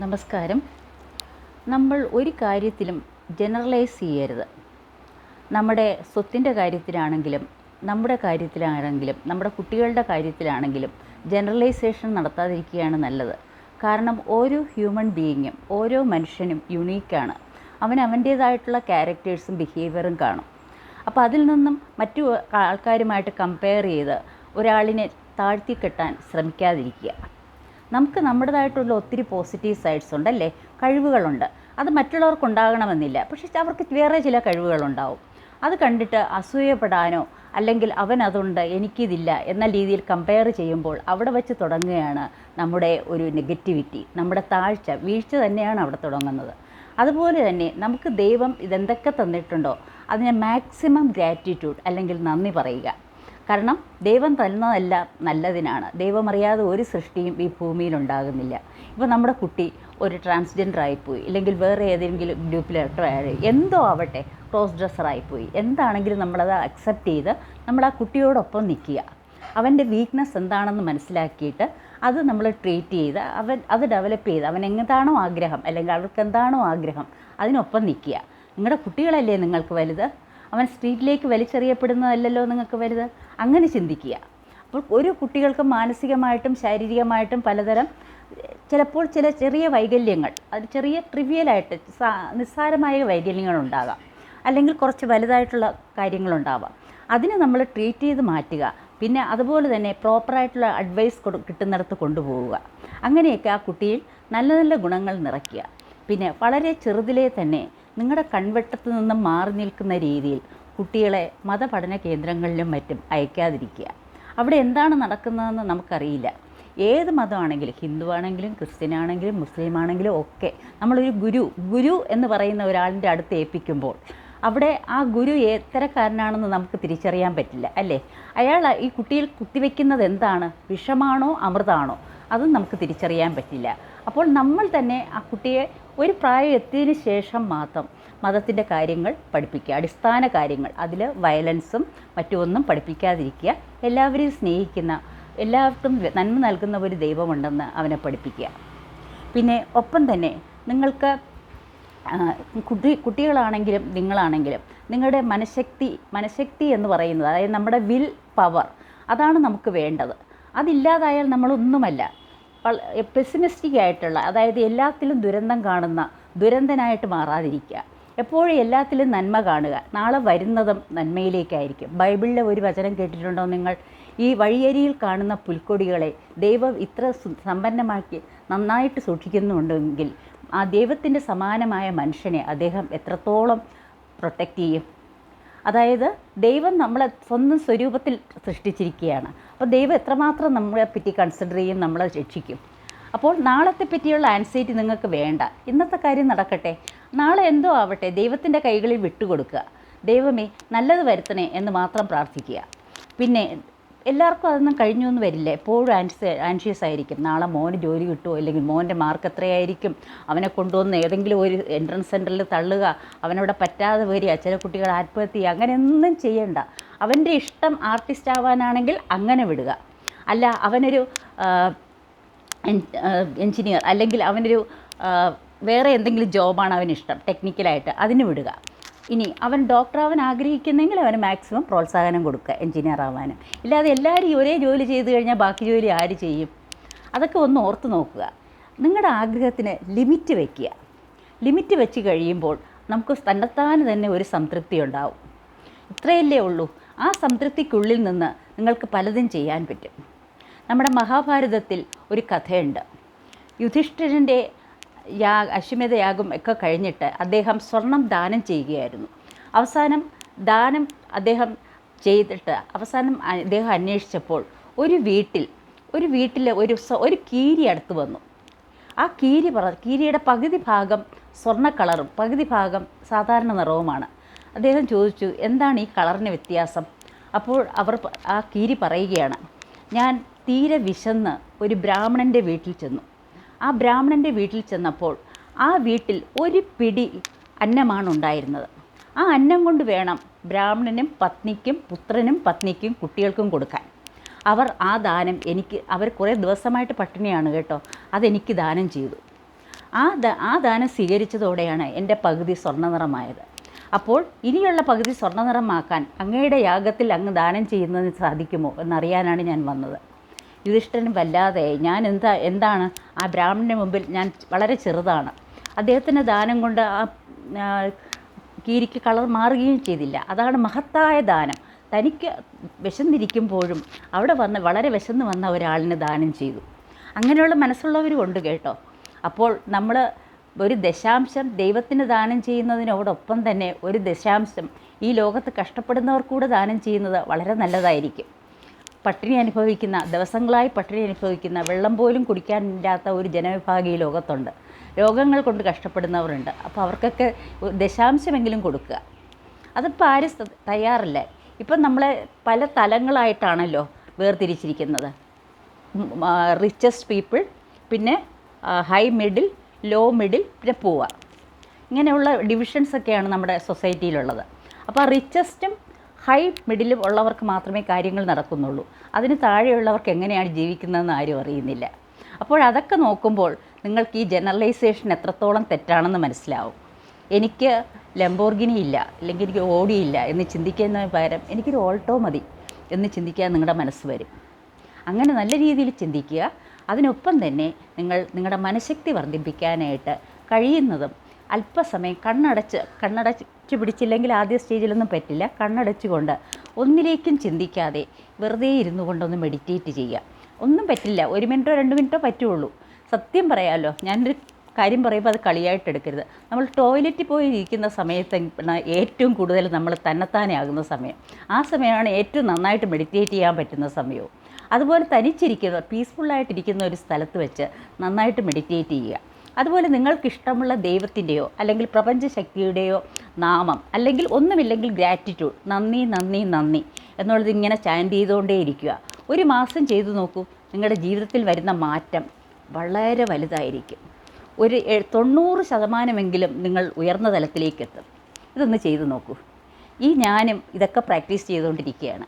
നമസ്കാരം. നമ്മൾ ഒരു കാര്യത്തിലും ജനറലൈസ് ചെയ്യരുത്. നമ്മുടെ സ്വത്തിന്റെ കാര്യത്തിലാണെങ്കിലും നമ്മുടെ കാര്യത്തിലാണെങ്കിലും നമ്മുടെ കുട്ടികളുടെ കാര്യത്തിലാണെങ്കിലും ജനറലൈസേഷൻ നടത്താതിരിക്കുകയാണ് നല്ലത്. കാരണം ഓരോ ഹ്യൂമൻ ബീയിങ്ങും ഓരോ മനുഷ്യനും യുണീക്കാണ് അവൻ അവന്റേതായിട്ടുള്ള ക്യാരക്ടേഴ്സും ബിഹേവിയറും കാണും. അപ്പോൾ അതിൽ നിന്നും മറ്റു ആൾക്കാരുമായിട്ട് കമ്പയർ ചെയ്ത് ഒരാളിനെ താഴ്ത്തിക്കെട്ടാൻ ശ്രമിക്കാതിരിക്കുക. നമുക്ക് നമ്മുടേതായിട്ടുള്ള ഒത്തിരി പോസിറ്റീവ് സൈഡ്സ് ഉണ്ടല്ലേ? കഴിവുകളുണ്ട്. അത് മറ്റുള്ളവർക്ക് ഉണ്ടാകണമെന്നില്ല പക്ഷേ അവർക്ക് വേറെ ചില കഴിവുകളുണ്ടാവും. അത് കണ്ടിട്ട് അസൂയപ്പെടാനോ അല്ലെങ്കിൽ അവൻ അതുണ്ട് എനിക്കിതില്ല എന്ന രീതിയിൽ കമ്പയർ ചെയ്യുമ്പോൾ അവിടെ വെച്ച് തുടങ്ങുകയാണ് നമ്മുടെ ഒരു നെഗറ്റിവിറ്റി നമ്മുടെ താഴ്ച വീഴ്ച തന്നെയാണ് അവിടെ തുടങ്ങുന്നത്. അതുപോലെ തന്നെ നമുക്ക് ദൈവം ഇതെന്തൊക്കെ തന്നിട്ടുണ്ടോ അതിനെ മാക്സിമം ഗ്രാറ്റിറ്റ്യൂഡ് അല്ലെങ്കിൽ നന്ദി പറയുക. കാരണം ദൈവം തന്നതെല്ലാം നല്ലതിനാണ്. ദൈവമറിയാതെ ഒരു സൃഷ്ടിയും ഈ ഭൂമിയിൽ ഉണ്ടാകുന്നില്ല ഇപ്പോൾ നമ്മുടെ കുട്ടി ഒരു ട്രാൻസ്ജെൻഡർ ആയിപ്പോയി അല്ലെങ്കിൽ വേറെ ഏതെങ്കിലും ഗ്രൂപ്പിലായി എന്തോ ആവട്ടെ ക്രോസ് ഡ്രസ്സറായിപ്പോയി എന്താണെങ്കിലും നമ്മളത് അക്സെപ്റ്റ് ചെയ്ത് നമ്മൾ ആ കുട്ടിയോടൊപ്പം നിൽക്കുക. അവന്റെ വീക്ക്നെസ് എന്താണെന്ന് മനസ്സിലാക്കിയിട്ട് അത് നമ്മൾ ട്രീറ്റ് ചെയ്ത് അവൻ അത് ഡെവലപ്പ് ചെയ്ത് അവൻ എന്താണോ ആഗ്രഹം അല്ലെങ്കിൽ അവർക്ക് എന്താണോ ആഗ്രഹം അതിനൊപ്പം നിൽക്കുക. നിങ്ങളുടെ കുട്ടികളല്ലേ നിങ്ങൾക്ക് വലുത്? അവൻ സ്ട്രീറ്റിലേക്ക് വലിച്ചെറിയപ്പെടുന്നതല്ലോ നിങ്ങൾക്ക് വരുത് അങ്ങനെ ചിന്തിക്കുക. അപ്പോൾ ഒരു കുട്ടികൾക്ക് മാനസികമായിട്ടും ശാരീരികമായിട്ടും പലതരം ചിലപ്പോൾ ചില ചെറിയ വൈകല്യങ്ങൾ അത് ചെറിയ ട്രിവിയലായിട്ട് നിസ്സാരമായ വൈകല്യങ്ങളുണ്ടാകാം അല്ലെങ്കിൽ കുറച്ച് വലുതായിട്ടുള്ള കാര്യങ്ങളുണ്ടാവാം അതിനെ നമ്മൾ ട്രീറ്റ് ചെയ്ത് മാറ്റുക. പിന്നെ അതുപോലെ തന്നെ പ്രോപ്പറായിട്ടുള്ള അഡ്വൈസ് കൊടു കിട്ടുന്നിടത്ത് കൊണ്ടുപോവുക. അങ്ങനെയൊക്കെ ആ കുട്ടിയിൽ നല്ല നല്ല ഗുണങ്ങൾ നിറയ്ക്കുക. പിന്നെ വളരെ ചെറുതിലേ തന്നെ നിങ്ങളുടെ കൺവെട്ടത്ത് നിന്ന് മാറി നിൽക്കുന്ന രീതിയിൽ കുട്ടികളെ മതപഠന കേന്ദ്രങ്ങളിലും മറ്റും അയക്കാതിരിക്കുക. അവിടെ എന്താണ് നടക്കുന്നതെന്ന് നമുക്കറിയില്ല. ഏത് മതമാണെങ്കിലും ഹിന്ദുവാണെങ്കിലും ക്രിസ്ത്യൻ ആണെങ്കിലും മുസ്ലിം ആണെങ്കിലും ഒക്കെ നമ്മളൊരു ഗുരു ഗുരു എന്ന് പറയുന്ന ഒരാളിന്റെ അടുത്ത് ഏൽപ്പിക്കുമ്പോൾ അവിടെ ആ ഗുരു എത്തരക്കാരനാണെന്ന് നമുക്ക് തിരിച്ചറിയാൻ പറ്റില്ല അല്ലേ? അയാൾ ഈ കുട്ടിയിൽ കുത്തിവെക്കുന്നത് എന്താണ്? വിഷമാണോ അമൃതാണോ? അതും നമുക്ക് തിരിച്ചറിയാൻ പറ്റില്ല. അപ്പോൾ നമ്മൾ തന്നെ ആ കുട്ടിയെ ഒരു പ്രായം എത്തിയതിന് ശേഷം മാത്രം മതത്തിന്റെ കാര്യങ്ങൾ പഠിപ്പിക്കുക. അടിസ്ഥാന കാര്യങ്ങൾ. അതിൽ വയലൻസും മറ്റുമൊന്നും പഠിപ്പിക്കാതിരിക്കുക. എല്ലാവരെയും സ്നേഹിക്കുന്ന എല്ലാവർക്കും നന്മ നൽകുന്ന ഒരു ദൈവമുണ്ടെന്ന് അവനെ പഠിപ്പിക്കുക. പിന്നെ ഒപ്പം തന്നെ നിങ്ങൾക്ക് കുട്ടി കുട്ടികളാണെങ്കിലും നിങ്ങളാണെങ്കിലും നിങ്ങളുടെ മനഃശക്തി മനഃശക്തി എന്ന് പറയുന്നത് അതായത് നമ്മുടെ വിൽ പവർ അതാണ് നമുക്ക് വേണ്ടത്. അതില്ലാതായാൽ നമ്മളൊന്നുമല്ല. പെസിമിസ്റ്റിക് ആയിട്ടുള്ള അതായത് എല്ലാത്തിലും ദുരന്തം കാണുന്ന ദുരന്തനായിട്ട് മാറാതിരിക്കുക. എപ്പോഴും എല്ലാത്തിലും നന്മ കാണുക. നാളെ വരുന്നതും നന്മയിലേക്കായിരിക്കും. ബൈബിളിലെ ഒരു വചനം കേട്ടിട്ടുണ്ടോ നിങ്ങൾ? ഈ വഴിയരിയിൽ കാണുന്ന പുൽക്കൊടികളെ ദൈവം ഇത്ര സമ്പന്നമാക്കി നന്നായിട്ട് സൂക്ഷിക്കുന്നുണ്ടെങ്കിൽ ആ ദൈവത്തിന്റെ സമാനമായ മനുഷ്യനെ അദ്ദേഹം എത്രത്തോളം പ്രൊട്ടക്റ്റ് ചെയ്യും? അതായത് ദൈവം നമ്മളെ സ്വന്തം സ്വരൂപത്തിൽ സൃഷ്ടിച്ചിരിക്കുകയാണ്. അപ്പോൾ ദൈവം എത്രമാത്രം നമ്മളെ പറ്റി കൺസിഡർ ചെയ്യും നമ്മളെ രക്ഷിക്കും. അപ്പോൾ നാളത്തെ പറ്റിയുള്ള ആൻസൈറ്റി നിങ്ങൾക്ക് വേണ്ട. ഇന്നത്തെ കാര്യം നടക്കട്ടെ. നാളെ എന്തോ ആവട്ടെ ദൈവത്തിന്റെ കൈകളിൽ വിട്ടുകൊടുക്കുക. ദൈവമേ നല്ലത് വരുത്തണേ എന്ന് മാത്രം പ്രാർത്ഥിക്കുക. പിന്നെ എല്ലാവർക്കും അതൊന്നും കഴിഞ്ഞു എന്ന് വരില്ല. എപ്പോഴും ആൻഷ്യസ് ആൻഷ്യസ് ആയിരിക്കും. നാളെ മോന് ജോലി കിട്ടുമോ അല്ലെങ്കിൽ മോന്റെ മാർക്ക് എത്രയായിരിക്കും? അവനെ കൊണ്ടുവന്ന് ഏതെങ്കിലും ഒരു എൻട്രൻസ് സെന്ററിൽ തള്ളുക. അവനവിടെ പറ്റാതെ വരിക. ചില കുട്ടികൾ ആത്മഹത്യ അങ്ങനെയൊന്നും ചെയ്യണ്ട. അവന്റെ ഇഷ്ടം ആർട്ടിസ്റ്റ് ആവാനാണെങ്കിൽ അങ്ങനെ വിടുക. അല്ല അവനൊരു എൻജിനീയർ അല്ലെങ്കിൽ അവനൊരു വേറെ എന്തെങ്കിലും ജോബാണ് അവനിഷ്ടം. ടെക്നിക്കലായിട്ട് അതിന് വിടുക. ഇനി അവൻ ഡോക്ടറാവാൻ ആഗ്രഹിക്കുന്നെങ്കിൽ അവന് മാക്സിമം പ്രോത്സാഹനം കൊടുക്കുക എൻജിനീയർ ആവാനും. ഇല്ലാതെ എല്ലാവരും ഒരേ ജോലി ചെയ്ത് കഴിഞ്ഞാൽ ബാക്കി ജോലി ആര് ചെയ്യും? അതൊക്കെ ഒന്ന് ഓർത്ത് നോക്കുക. നിങ്ങളുടെ ആഗ്രഹത്തിന് ലിമിറ്റ് വയ്ക്കുക ലിമിറ്റ് വെച്ച് കഴിയുമ്പോൾ നമുക്ക് തന്നെത്താന് തന്നെ ഒരു സംതൃപ്തി ഉണ്ടാവും. ഇത്രയല്ലേ ഉള്ളൂ. ആ സംതൃപ്തിക്കുള്ളിൽ നിന്ന് നിങ്ങൾക്ക് പലതും ചെയ്യാൻ പറ്റും. നമ്മുടെ മഹാഭാരതത്തിൽ ഒരു കഥയുണ്ട്. യുധിഷ്ഠിരന്റെ യാ അശ്വമേധയാഗം ഒക്കെ കഴിഞ്ഞിട്ട് അദ്ദേഹം സ്വർണം ദാനം ചെയ്യുകയായിരുന്നു. അവസാനം ദാനം അദ്ദേഹം ചെയ്തിട്ട് അവസാനം അദ്ദേഹം അന്വേഷിച്ചപ്പോൾ ഒരു വീട്ടിൽ ഒരു വീട്ടിൽ ഒരു ഒരു കീരി അടുത്ത് വന്നു. ആ കീരി പറ കീരിയുടെ പകുതി ഭാഗം സ്വർണ കളറും പകുതി ഭാഗം സാധാരണ നിറവുമാണ്. അദ്ദേഹം ചോദിച്ചു എന്താണ് ഈ കളറിന് വ്യത്യാസം? അപ്പോൾ അവർ ആ കീരി പറയുകയാണ് ഞാൻ തീരെ വിശന്ന് ഒരു ബ്രാഹ്മണന്റെ വീട്ടിൽ ചെന്നു. ആ ബ്രാഹ്മണന്റെ വീട്ടിൽ ചെന്നപ്പോൾ ആ വീട്ടിൽ ഒരു പിടി അന്നമാണ് ഉണ്ടായിരുന്നത്. ആ അന്നം കൊണ്ട് വേണം ബ്രാഹ്മണനും പത്നിക്കും പുത്രനും പത്നിക്കും കുട്ടികൾക്കും കൊടുക്കാൻ. അവർ ആ ദാനം എനിക്ക് അവർ കുറേ ദിവസമായിട്ട് പട്ടിണിയാണ് കേട്ടോ അതെനിക്ക് ദാനം ചെയ്തു. ആ ആ ദാനം സ്വീകരിച്ചതോടെയാണ് എന്റെ പകുതി സ്വർണ നിറമായത് അപ്പോൾ ഇനിയുള്ള പകുതി സ്വർണ നിറമാക്കാൻ അങ്ങയുടെ യാഗത്തിൽ അങ്ങ് ദാനം ചെയ്യുന്നതിന് സാധിക്കുമോ എന്നറിയാനാണ് ഞാൻ വന്നത്. യുധിഷ്ഠിരന് വല്ലാതെ ഞാൻ എന്താ എന്താണ്? ആ ബ്രാഹ്മണന് മുമ്പിൽ ഞാൻ വളരെ ചെറുതാണ്. അദ്ദേഹത്തിന്റെ ദാനം കൊണ്ട് ആ, കീരിക്ക് കളർ മാറുകയും ചെയ്തില്ല. അതാണ് മഹത്തായ ദാനം. തനിക്ക് വിശന്നിരിക്കുമ്പോഴും അവിടെ വന്ന് വളരെ വിശന്ന് വന്ന ഒരാളിന് ദാനം ചെയ്തു. അങ്ങനെയുള്ള മനസ്സുള്ളവരും ഉണ്ട് കേട്ടോ. അപ്പോൾ നമ്മൾ ഒരു ദശാംശം ദൈവത്തിന് ദാനം ചെയ്യുന്നതിനോടൊപ്പം തന്നെ ഒരു ദശാംശം ഈ ലോകത്ത് കഷ്ടപ്പെടുന്നവർ കൂടെ ദാനം ചെയ്യുന്നത് വളരെ നല്ലതായിരിക്കും. പട്ടിണി അനുഭവിക്കുന്ന ദിവസങ്ങളായി പട്ടിണി അനുഭവിക്കുന്ന വെള്ളം പോലും കുടിക്കാനില്ലാത്ത ഒരു ജനവിഭാഗം ഈ ലോകത്തുണ്ട്. രോഗങ്ങൾ കൊണ്ട് കഷ്ടപ്പെടുന്നവരുണ്ട്. അപ്പോൾ അവർക്കൊക്കെ ദശാംശമെങ്കിലും കൊടുക്കുക. അതിപ്പോൾ ആരും തയ്യാറില്ല. ഇപ്പം നമ്മളെ പല തലങ്ങളായിട്ടാണല്ലോ വേർതിരിച്ചിരിക്കുന്നത്. റിച്ചസ്റ്റ് പീപ്പിൾ പിന്നെ ഹൈ മിഡിൽ ലോ മിഡിൽ പിന്നെ പോവുക ഇങ്ങനെയുള്ള ഡിവിഷൻസ് ഒക്കെയാണ് നമ്മുടെ സൊസൈറ്റിയിലുള്ളത് അപ്പോൾ റിച്ചസ്റ്റും ഹൈ മിഡിൽ ഉള്ളവർക്ക് മാത്രമേ കാര്യങ്ങൾ നടക്കുന്നുള്ളൂ. അതിന് താഴെയുള്ളവർക്ക് എങ്ങനെയാണ് ജീവിക്കുന്നതെന്ന് ആരും അറിയുന്നില്ല. അപ്പോൾ അതൊക്കെ നോക്കുമ്പോൾ നിങ്ങൾക്ക് ഈ ജനറലൈസേഷൻ എത്രത്തോളം തെറ്റാണെന്ന് മനസ്സിലാവും. എനിക്ക് ലംബോർഗിനി ഇല്ല അല്ലെങ്കിൽ എനിക്ക് ഓടിയില്ല എന്ന് ചിന്തിക്കുന്നതിന് പകരം എനിക്കൊരു ഓൾട്ടോ മതി എന്ന് ചിന്തിക്കാൻ നിങ്ങളുടെ മനസ്സ് വരും. അങ്ങനെ നല്ല രീതിയിൽ ചിന്തിക്കുക. അതിനൊപ്പം തന്നെ നിങ്ങൾ നിങ്ങളുടെ മനഃശക്തി വർദ്ധിപ്പിക്കാനായിട്ട് കഴിയുന്നതും അല്പസമയം കണ്ണടച്ച് കണ്ണടച്ച് പിടിച്ചില്ലെങ്കിൽ ആദ്യ സ്റ്റേജിലൊന്നും പറ്റില്ല. കണ്ണടച്ചുകൊണ്ട് ഒന്നിലേക്കും ചിന്തിക്കാതെ വെറുതെ ഇരുന്നു കൊണ്ടൊന്ന് മെഡിറ്റേറ്റ് ചെയ്യുക. ഒന്നും പറ്റില്ല. ഒരു മിനിറ്റോ രണ്ട് മിനിറ്റോ പറ്റുള്ളൂ. സത്യം പറയാമല്ലോ ഞാനൊരു കാര്യം പറയുമ്പോൾ അത് കളിയായിട്ട് എടുക്കരുത്. നമ്മൾ ടോയ്ലറ്റിൽ പോയി ഇരിക്കുന്ന സമയത്ത് ഏറ്റവും കൂടുതൽ നമ്മൾ തന്നെത്താനെ ആകുന്ന സമയം. ആ സമയമാണ് ഏറ്റവും നന്നായിട്ട് മെഡിറ്റേറ്റ് ചെയ്യാൻ പറ്റുന്ന സമയവും. അതുപോലെ തനിച്ചിരിക്കുന്ന പീസ്ഫുള്ളായിട്ടിരിക്കുന്ന ഒരു സ്ഥലത്ത് വെച്ച് നന്നായിട്ട് മെഡിറ്റേറ്റ് ചെയ്യുക. അതുപോലെ നിങ്ങൾക്കിഷ്ടമുള്ള ദൈവത്തിന്റെയോ അല്ലെങ്കിൽ പ്രപഞ്ചശക്തിയുടെയോ നാമം അല്ലെങ്കിൽ ഒന്നുമില്ലെങ്കിൽ ഗ്രാറ്റിറ്റ്യൂഡ് നന്ദി നന്ദി നന്ദി എന്നുള്ളത് ഇങ്ങനെ ചാൻഡ് ചെയ്തുകൊണ്ടേ ഇരിക്കുക ഒരു മാസം ചെയ്തു നോക്കൂ നിങ്ങളുടെ ജീവിതത്തിൽ വരുന്ന മാറ്റം വളരെ വലുതായിരിക്കും. ഒരു തൊണ്ണൂറ് ശതമാനമെങ്കിലും നിങ്ങൾ ഉയർന്ന തലത്തിലേക്ക് എത്തും ഇതൊന്ന് ചെയ്തു നോക്കൂ. ഈ ഞാനും ഇതൊക്കെ പ്രാക്ടീസ് ചെയ്തുകൊണ്ടിരിക്കുകയാണ്.